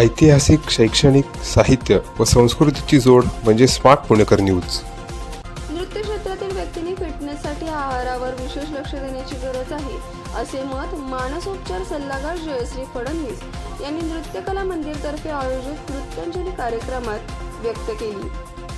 ऐतिहासिक शैक्षणिक साहित्य व संस्कृतीची जोड म्हणजे स्मार्ट पुणेकर न्यूज. नृत्य क्षेत्रातील व्यक्तींनी फिटनेससाठी आहारावर विशेष लक्ष देण्याची गरज आहे असे मत मानसोपचार सल्लागार जयश्री फडणवीस यांनी नृत्यकला मंदिरतर्फे आयोजित नृत्यांजली कार्यक्रमात व्यक्त केली.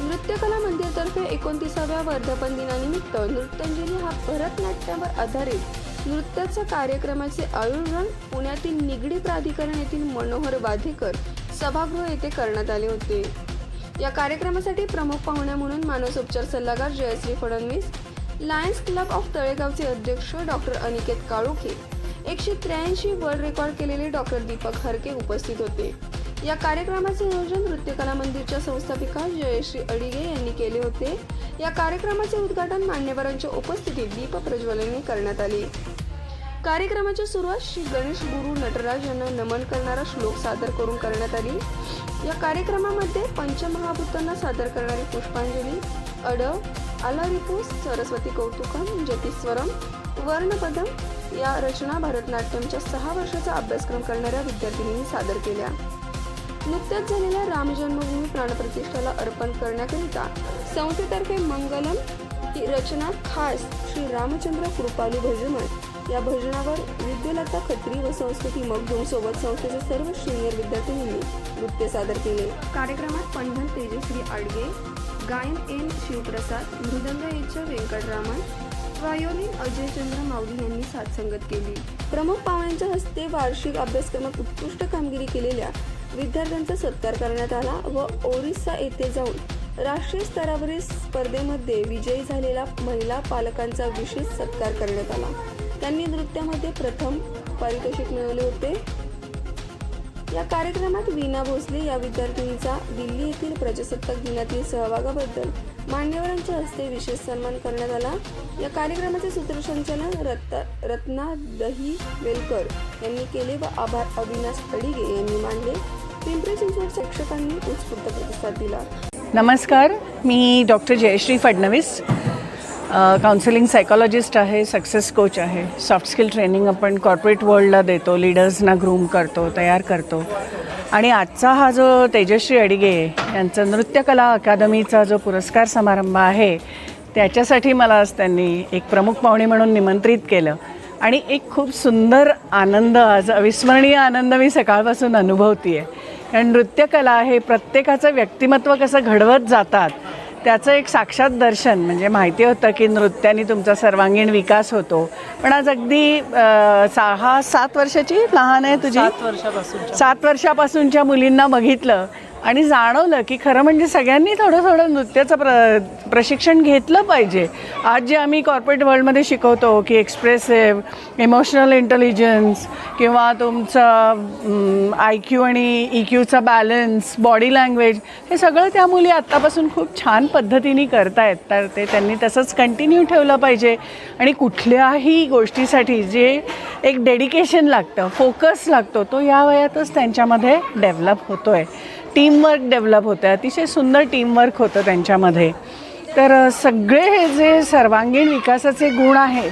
नृत्यकला मंदिरतर्फे एकोणतीसाव्या वर्धापन दिनानिमित्त नृत्यांजली हा भरतनाट्यावर आधारित नृत्याच्या कार्यक्रमाचे आयोजन पुण्यातील निगडी प्राधिकरण येथील मनोहर बाधेकर सभागृह येथे करण्यात आले होते. या कार्यक्रमासाठी प्रमुख पाहुण्या म्हणून मानसोपचार सल्लागार Jayashree Phadnavis Lions Club of तळेगावचे अध्यक्ष डॉक्टर अनिकेत काळोखे एकशे त्र्याऐंशी वर्ल्ड रेकॉर्ड केलेले डॉक्टर दीपक हरके उपस्थित होते. या कार्यक्रमाचे आयोजन नृत्यकला मंदिरच्या संस्थापिका जयश्री अडिगे यांनी केले होते. या कार्यक्रमाचे उद्घाटन मान्यवरांच्या उपस्थितीत दीप प्रज्वलने करण्यात आले. कार्यक्रमाची सुरुवात श्री गणेश गुरु नटराज यांना नमन करणारा श्लोक सादर करून करण्यात आली. या कार्यक्रमामध्ये पंचमहाभूतांना सादर करणारी पुष्पांजली अडव आलारिपूस सरस्वती कौतुकम ज्योतिस्वरम वर्णपदम या रचना भरतनाट्यमच्या सहा वर्षाचा अभ्यासक्रम करणाऱ्या विद्यार्थिनींनी सादर केल्या. नुकत्याच झालेल्या राम जन्मभूमी प्राणप्रतिष्ठाला अर्पण करण्याकरिता संस्थेतर्फे मंगलम ही रचना खास श्री रामचंद्र कृपालू भजमन या भजनावर विद्यालता खत्री व संस्कृती मगदूम सोबत संस्थेचे सर्व सिनियर विद्यार्थिनींनी नृत्य सादर केले. कार्यक्रमात पंढन तेजश्री आडगे गायन एन शिवप्रसाद मृदंग एच व्यंकटरामन वायोलिन अजयचंद्र माऊली यांनी साथसंगत केली. प्रमुख पाहुण्यांच्या हस्ते वार्षिक अभ्यासक्रमात उत्कृष्ट कामगिरी केलेल्या विद्यार्थ्यांचा सत्कार करण्यात आला व ओरिसा येथे जाऊन राष्ट्रीय स्तरावरील स्पर्धेमध्ये विजयी झालेल्या महिला पालकांचा विशेष सत्कार करण्यात आला. त्यांनी नृत्यामध्ये प्रथम पारितोषिक मिळवले होते. या कार्यक्रमात वीणा भोसले या विद्यार्थिनीचा दिल्ली येथील प्रजासत्ताक दिनातील सहभागाबद्दल मान्यवरांच्या हस्ते विशेष सन्मान करण्यात आला. या कार्यक्रमाचे सूत्रसंचालन रत्ता रत्ना दही वेलकर यांनी केले व आभार अविनाश अडिगे यांनी मानले. पिंपरी चिंचवड शिक्षकांनी उत्स्फूर्त प्रतिसाद दिला. नमस्कार मी doctor Jayashree Phadnavis. Counselling psychologist आहे सक्सेस कोच आहे. सॉफ्ट स्किल ट्रेनिंग आपण कॉर्पोरेट वर्ल्डला देतो लीडर्सना ग्रूम करतो तयार करतो. आणि आजचा हा जो तेजश्री अडिगे यांचा नृत्यकला अकादमीचा जो पुरस्कार समारंभ आहे त्याच्यासाठी मला आज त्यांनी एक प्रमुख पाहुणे म्हणून निमंत्रित केलं. आणि एक खूप सुंदर आनंद आज अविस्मरणीय आनंद मी सकाळपासून अनुभवते आहे कारण नृत्यकला हे प्रत्येकाचं व्यक्तिमत्व कसं घडवत जातात त्याचं एक साक्षात दर्शन म्हणजे माहिती होतं की नृत्याने तुमचा सर्वांगीण विकास होतो. पण आज अगदी अ, सहा सात वर्षाची लहान आहे तुझी? सात वर्षापासून सात वर्षापासूनच्या मुलींना बघितलं. आणि जाणवलं की खरं म्हणजे सगळ्यांनी थोडं थोडं नृत्याचं प्र प्रशिक्षण घेतलं पाहिजे. आज जे आम्ही कॉर्पोरेट वर्ल्डमध्ये शिकवतो की एक्सप्रेसिव्ह इमोशनल इंटेलिजन्स किंवा तुमचं आय क्यू आणि ई क्यूचा बॅलन्स बॉडी लँग्वेज हे सगळं त्या मुली आत्तापासून खूप छान पद्धतीने करतायत. तर ते त्यांनी तसंच कंटिन्यू ठेवलं पाहिजे. आणि कुठल्याही गोष्टीसाठी जे एक डेडिकेशन लागतं फोकस लागतो तो या वयातच त्यांच्यामध्ये डेव्हलप होतो आहे टीमवर्क डेव्हलप होतं आहे अतिशय सुंदर टीमवर्क होतं त्यांच्यामध्ये. तर सगळे हे जे सर्वांगीण विकासाचे गुण आहेत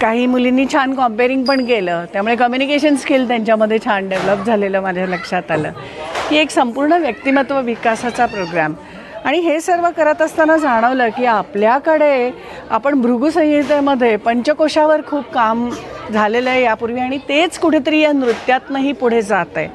काही मुलींनी छान कॉम्पेरिंग पण केलं. त्यामुळे कम्युनिकेशन स्किल त्यांच्यामध्ये छान डेव्हलप झालेलं माझ्या लक्षात आलं. की एक संपूर्ण व्यक्तिमत्व विकासाचा प्रोग्राम आणि हे सर्व करत असताना जाणवलं की आपल्याकडे आपण भृगुसंहितेमध्ये पंचकोशावर खूप काम झालेलं आहे यापूर्वी आणि तेच कुठेतरी या नृत्यातनंही पुढे जात आहे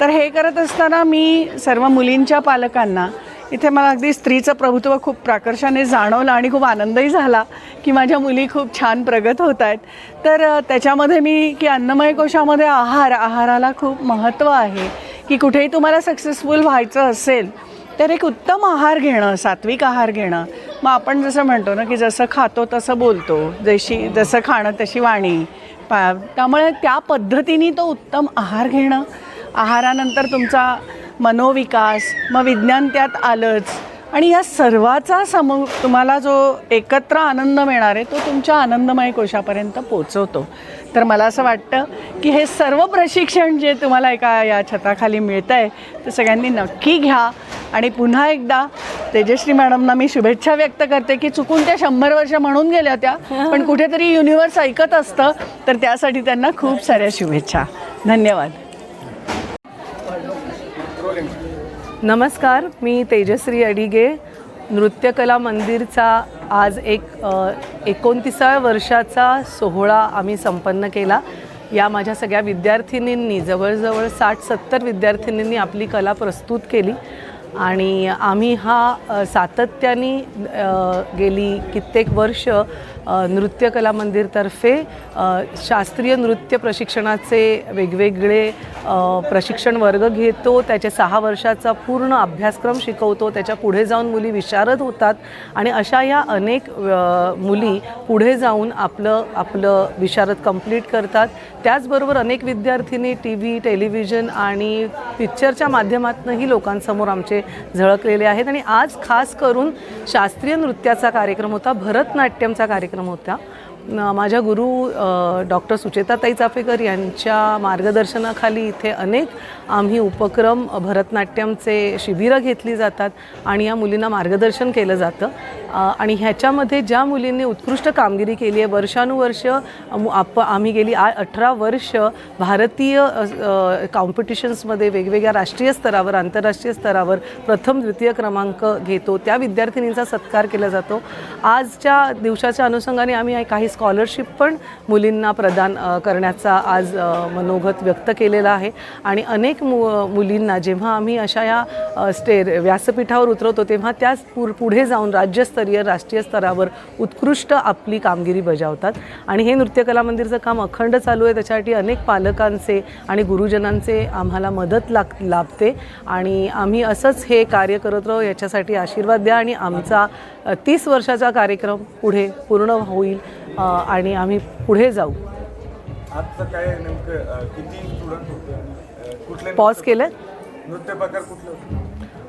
तर हे करत असताना मी सर्व मुलींच्या पालकांना इथे मला अगदी स्त्रीचं प्रभुत्व खूप प्राकर्षाने जाणवलं आणि खूप आनंदही झाला की माझ्या मुली खूप छान प्रगत होत आहेत. तर त्याच्यामध्ये मी की अन्नमय कोशामध्ये आहार आहाराला खूप महत्त्व आहे की कुठेही तुम्हाला सक्सेसफुल व्हायचं असेल तर एक उत्तम आहार घेणं सात्विक आहार घेणं. मग आपण जसं म्हणतो ना की जसं खातो तसं बोलतो जशी जसं खाणं तशी वाणी. पा त्यामुळे त्या पद्धतीने तो उत्तम आहार घेणं आहारानंतर तुमचा मनोविकास मग विज्ञान त्यात आलंच. आणि या सर्वाचा समू तुम्हाला जो एकत्र आनंद मिळणार आहे तो तुमच्या आनंदमय कोशापर्यंत पोचवतो. तर मला असं वाटतं की हे सर्व प्रशिक्षण जे तुम्हाला एका या छताखाली मिळतं आहे ते सगळ्यांनी नक्की घ्या. आणि पुन्हा एकदा तेजश्री मॅडमना मी शुभेच्छा व्यक्त करते की चुकून त्या शंभर वर्ष म्हणून गेल्या त्या पण कुठेतरी युनिवर्स ऐकत असतं तर त्यासाठी त्यांना खूप साऱ्या शुभेच्छा. धन्यवाद. नमस्कार मी तेजश्री अडिगे. नृत्यकला मंदिरचा आज एक एकोणतीसाव्या वर्षाचा सोहळा आम्ही संपन्न केला. या माझ्या सगळ्या विद्यार्थिनींनी जवळजवळ साठ सत्तर विद्यार्थिनींनी आपली कला प्रस्तुत केली. आणि आम्ही हा सातत्याने गेली कित्येक वर्ष नृत्यकला मंदिरतर्फे शास्त्रीय नृत्य प्रशिक्षणाचे वेगवेगळे प्रशिक्षण वर्ग घेतो. त्याचे सहा वर्षाचा पूर्ण अभ्यासक्रम शिकवतो. त्याच्या पुढे जाऊन मुली विशारद होतात आणि अशा या अनेक मुली पुढे जाऊन आपलं आपलं विशारद कंप्लीट करतात. त्याचबरोबर अनेक विद्यार्थिनी टी व्ही टेलिव्हिजन आणि पिक्चरच्या माध्यमातूनही लोकांसमोर आमचे झळकलेले आहेत. आणि आज खास करून शास्त्रीय नृत्याचा कार्यक्रम होता. भरतनाट्यमचा कार्यक्रम होता न- माझ्या गुरु डॉक्टर सुचेताताई चाफेकर यांच्या मार्गदर्शनाखाली इथे अनेक आम्ही उपक्रम भरतनाट्यमचे शिबिरं घेतली जातात आणि या मुलींना मार्गदर्शन केलं जातं. आणि ह्याच्यामध्ये ज्या मुलींनी उत्कृष्ट कामगिरी केली आहे वर्षानुवर्ष आप आम्ही गेली आ अठरा वर्ष भारतीय कॉम्पिटिशन्समध्ये वेगवेगळ्या राष्ट्रीय स्तरावर आंतरराष्ट्रीय स्तरावर प्रथम द्वितीय क्रमांक घेतो. त्या विद्यार्थिनींचा सत्कार केला जातो. आजच्या दिवसाच्या अनुषंगाने आम्ही काही स्कॉलरशिप पण मुलींना प्रदान करण्याचा आज मनोगत व्यक्त केलेला आहे. आणि अनेक मु मुलींना जेव्हा आम्ही अशा या स्टेर व्यासपीठावर उतरवतो तेव्हा त्याच पुर पुढे जाऊन राज्यस्तरीय राष्ट्रीय स्तरावर उत्कृष्ट आपली कामगिरी बजावतात. आणि हे नृत्यकला मंदिरचं काम अखंड चालू आहे. त्याच्यासाठी अनेक पालकांचे आणि गुरुजनांचे आम्हाला मदत लाग लाभते. आणि आम्ही असंच हे कार्य करत राहू याच्यासाठी आशीर्वाद द्या. आणि आमचा तीस वर्षाचा कार्यक्रम पुढे पूर्ण होईल. आणि आम्ही पुढे जाऊ. पॉज केलं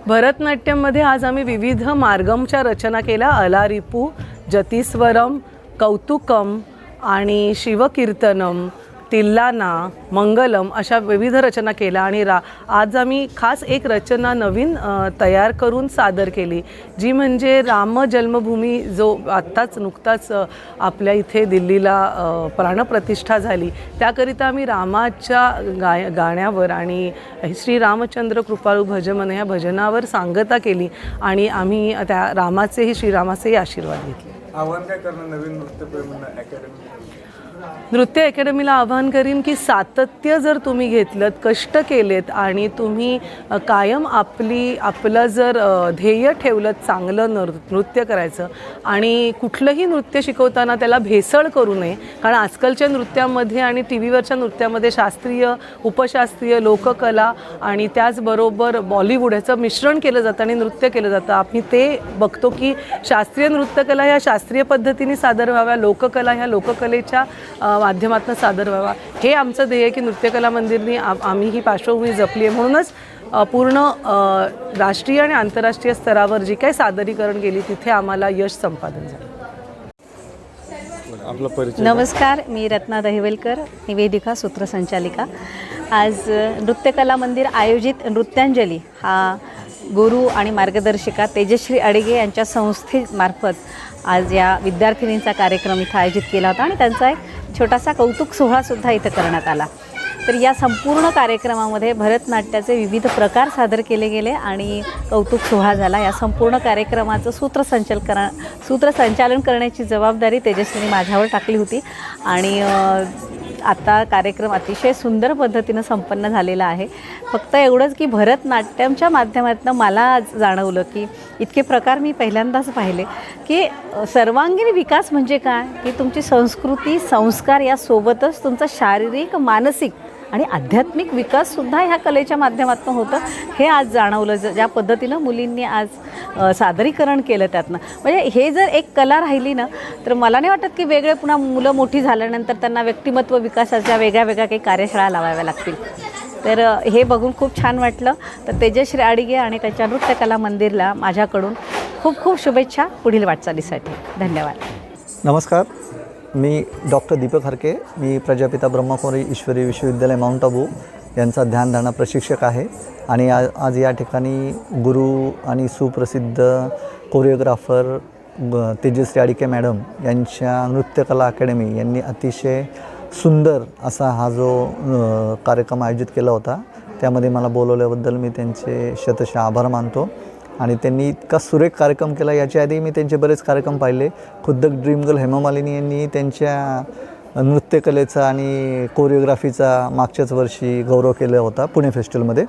भरतनाट्यममध्ये आज आम्ही विविध मार्गमच्या रचना केल्या. अलारिपू जतीस्वरम कौतुकम आणि शिवकीर्तनम. तिल्लाना मंगलम अशा विविध रचना केल्या आणि रा आज आम्ही खास एक रचना नवीन तयार करून सादर केली जी म्हणजे राम जन्मभूमी जो आत्ताच नुकताच आपल्या इथे दिल्लीला प्राणप्रतिष्ठा झाली. त्याकरिता आम्ही रामाच्या गाय गाण्यावर आणि श्री रामचंद्र कृपाळू भजमन या भजनावर सांगता केली आणि आम्ही त्या रामाचेही श्रीरामाचेही आशीर्वाद घेतले. आव्हान काय करणार नवीन नृत्यप्रेमींना अकॅडमी नृत्य अकॅडमीला आवाहन करीन की सातत्य जर तुम्ही घेतलं कष्ट केलेत आणि तुम्ही कायम आपली आपलं जर ध्येय ठेवलं चांगलं नृ नृत्य करायचं आणि कुठलंही नृत्य शिकवताना त्याला भेसळ करू नये कारण आजकालच्या नृत्यामध्ये आणि टी व्हीवरच्या नृत्यामध्ये शास्त्रीय उपशास्त्रीय लोककला आणि त्याचबरोबर बॉलिवूड ह्याचं मिश्रण केलं जातं आणि नृत्य केलं जातं. आम्ही ते बघतो की शास्त्रीय नृत्यकला ह्या शास्त्रीय पद्धतीने सादर व्हाव्या लोककला ह्या लोककलेच्या माध्यमातून सादर व्हावा. हे आमचं ध्येय आहे की नृत्यकला मंदिरनी आम्ही ही पार्श्वभूमी जपली आहे. म्हणूनच पूर्ण राष्ट्रीय आणि आंतरराष्ट्रीय स्तरावर जी काही सादरीकरण केली तिथे आम्हाला यश संपादन झालं. आपला परिचय नमस्कार मी रत्ना दहिवेलकर निवेदिका सूत्रसंचालिका. आज नृत्यकला मंदिर आयोजित नृत्यांजली हा गुरु आणि मार्गदर्शिका तेजश्री अडिगे यांच्या संस्थेमार्फत आज या विद्यार्थिनींचा कार्यक्रम इथं आयोजित केला होता आणि त्यांचा एक छोटासा कौतुक सोहळासुद्धा इथं करण्यात आला. तर या संपूर्ण कार्यक्रमामध्ये भरतनाट्याचे विविध प्रकार सादर केले गेले आणि कौतुक सोहळा झाला. या संपूर्ण कार्यक्रमाचं सूत्रसंचल करा सूत्रसंचालन करण्याची जबाबदारी तेजस्वीने माझ्यावर टाकली होती. आणि आता कार्यक्रम अतिशय सुंदर पद्धतीनं संपन्न झालेला आहे. फक्त एवढंच की भरतनाट्यमच्या माध्यमातून मला जाणवलं की इतके प्रकार मी पहिल्यांदाच पाहिले की सर्वांगीण विकास म्हणजे काय? की तुमची संस्कृती संस्कार यासोबतच तुमचा शारीरिक मानसिक आणि आध्यात्मिक विकाससुद्धा ह्या कलेच्या माध्यमातून होतं. हे आज जाणवलं. ज ज्या पद्धतीनं मुलींनी आज सादरीकरण केलं त्यातनं. म्हणजे हे जर एक कला राहिली ना तर मला नाही वाटत की वेगळे पुन्हा मुलं मोठी झाल्यानंतर त्यांना व्यक्तिमत्व विकासाच्या वेगळ्या वेगळ्या काही कार्यशाळा लावाव्या लागतील. तर हे बघून खूप छान वाटलं. तर तेजश्री आडिगे आणि त्याच्या नृत्यकला मंदिरला माझ्याकडून खूप खूप शुभेच्छा पुढील वाटचालीसाठी. धन्यवाद. नमस्कार. मी डॉक्टर दीपक हरके मी प्रजापिता ब्रह्मकुमारी ईश्वरी विश्वविद्यालय माउंट आबू यांचा ध्यानधारणा प्रशिक्षक आहे. आणि आ आज या ठिकाणी गुरु आणि सुप्रसिद्ध कोरिओग्राफर तेजश्री आडिके मॅडम यांच्या नृत्यकला अकॅडमी यांनी अतिशय सुंदर असा हा जो कार्यक्रम आयोजित केला होता. त्यामध्ये मला बोलवल्याबद्दल मी त्यांचे शतशः आभार मानतो. आणि त्यांनी इतका सुरेख कार्यक्रम केला. याच्या आधी मी त्यांचे बरेच कार्यक्रम पाहिले. खुद्द ड्रीम गर्ल हेमामालिनी यांनी त्यांच्या नृत्यकलेचा आणि कोरिओग्राफीचा मागच्याच वर्षी गौरव केला होता पुणे फेस्टिवलमध्ये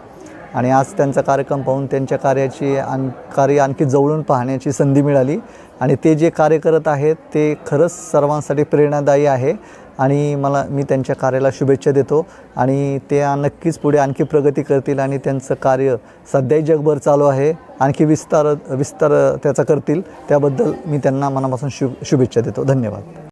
आणि आज त्यांचा कार्यक्रम पाहून त्यांच्या कार्याची आण कार्य आणखी जवळून पाहण्याची संधी मिळाली. आणि ते जे कार्य करत आहेत ते खरंच सर्वांसाठी प्रेरणादायी आहे. आणि मला मी त्यांच्या कार्याला शुभेच्छा देतो. आणि ते नक्कीच पुढे आणखी प्रगती करतील आणि त्यांचं कार्य सध्याही जगभर चालू आहे. आणखी विस्तार विस्तार त्याचा करतील. त्याबद्दल मी त्यांना मनापासून शु शुभेच्छा देतो. धन्यवाद.